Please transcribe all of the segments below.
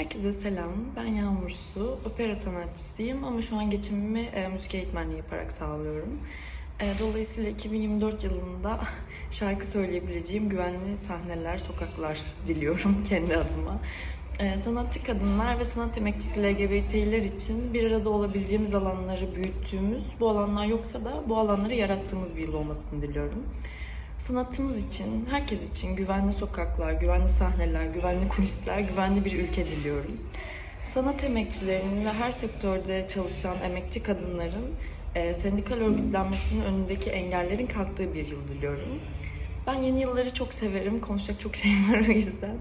Herkese selam. Ben Yağmur Su. Opera sanatçısıyım ama şu an geçimimi e, müzik eğitmenliği yaparak sağlıyorum. E, dolayısıyla 2024 yılında şarkı söyleyebileceğim güvenli sahneler, sokaklar diliyorum kendi adıma. E, sanatçı kadınlar ve sanat emekçisi LGBT'ler için bir arada olabileceğimiz alanları büyüttüğümüz, bu alanlar yoksa da bu alanları yarattığımız bir yıl olmasını diliyorum. Sanatımız için, herkes için güvenli sokaklar, güvenli sahneler, güvenli kulisler, güvenli bir ülke diliyorum. Sanat emekçilerinin ve her sektörde çalışan emekçi kadınların e, sendikal örgütlenmesinin önündeki engellerin kalktığı bir yıl diliyorum. Ben yeni yılları çok severim. Konuşacak çok şeyim var o yüzden.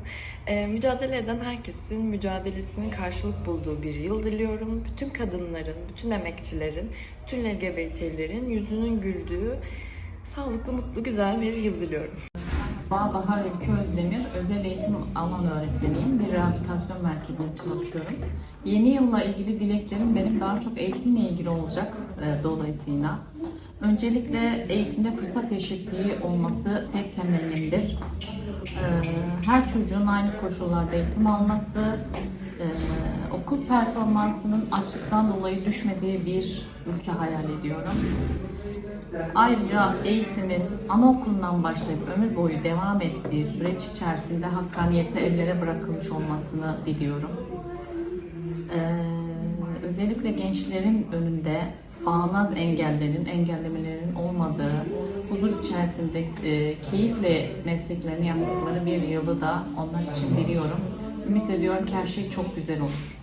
E, mücadele eden herkesin mücadelesinin karşılık bulduğu bir yıl diliyorum. Bütün kadınların, bütün emekçilerin, bütün LGBT'lerin yüzünün güldüğü sağlıklı, mutlu, güzel bir yıl diliyorum. Bahar Ülke Özdemir, özel eğitim alan öğretmeniyim. Bir rehabilitasyon merkezinde çalışıyorum. Yeni yılla ilgili dileklerim benim daha çok eğitimle ilgili olacak e, dolayısıyla. Öncelikle eğitimde fırsat eşitliği olması tek temelimdir. E, her çocuğun aynı koşullarda eğitim alması, e, okul performansının açlıktan dolayı düşmediği bir ülke hayal ediyorum. Ayrıca eğitimin anaokulundan başlayıp ömür boyu devam ettiği süreç içerisinde hakkaniyetle ellere bırakılmış olmasını diliyorum. Ee, özellikle gençlerin önünde bağnaz engellerin, engellemelerin olmadığı, huzur içerisinde e, keyifle mesleklerini yaptıkları bir yılı da onlar için diliyorum. Ümit ediyorum ki her şey çok güzel olur.